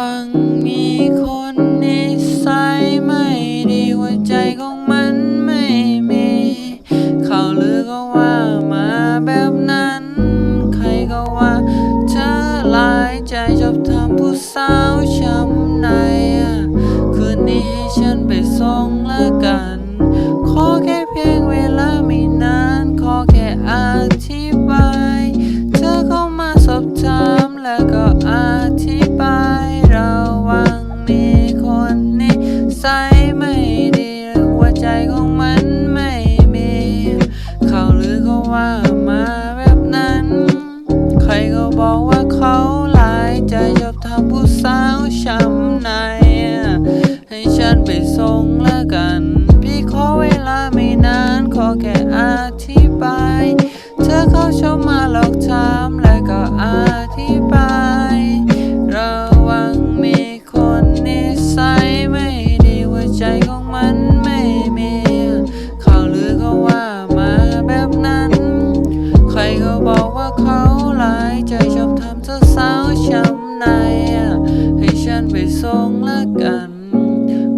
วังมีคนนิสัยไม่ดีหัวใจของมันไม่มี เขาลือก็ว่ามาแบบนั้น ใครก็ว่าเธอหลายใจชอบทำผู้สาว สาวช้ำใน ให้ฉันไปส่งละกัน พี่ขอเวลาไม่นานขอแค่อธิบาย เธอเข้าชมมาหลอกถามแล้วก็อธิบาย ระวังมีคนนิสัยไม่ดีหัวใจของมันไม่มีเขาหรือก็ว่ามาแบบนั้น ใครก็บอกว่าเขา ส่งละกัน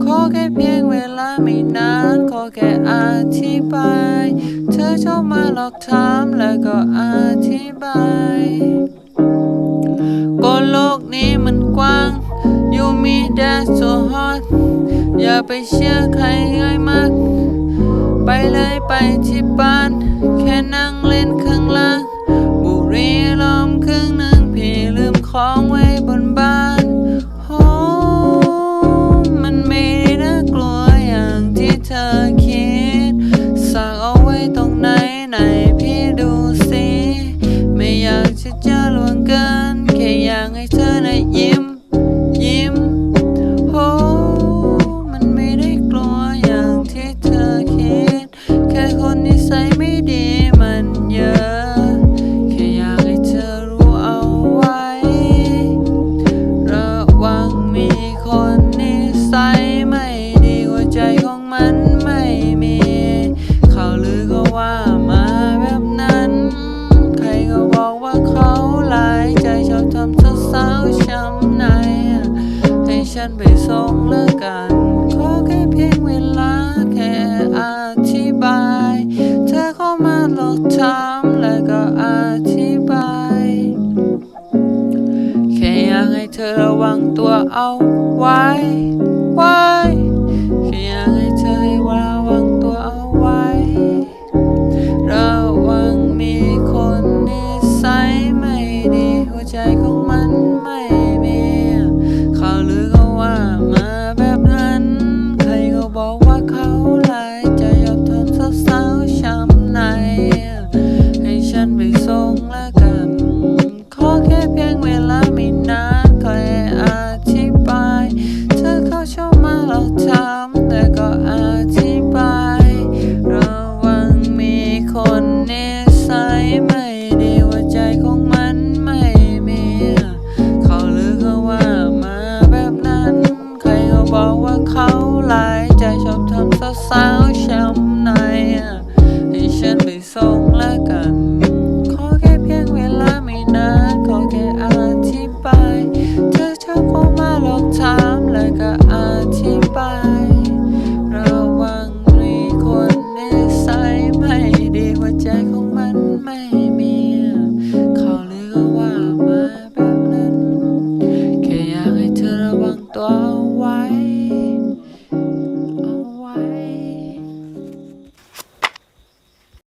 ขอแค่เพียงเวลาไม่นาน ขอแค่อธิบาย เธอชอบมาหลอกถามแล้วก็อธิบายก็โลกนี้มันกว้างอยู่มีแดดสฮอตอย่าไปเชื่อใครง่ายมาก ไปเลยไปที่บ้าน แค่นั่งเล่นข้างล่างันไปส่งละกัน ขอแค่เพียงเวลาแค่อธิบาย เธอเข้ามาหลอกถามแล้วก็อธิบาย แค่อยากให้เธอระวังตัวเอาไว้ ไว้แค่อยาก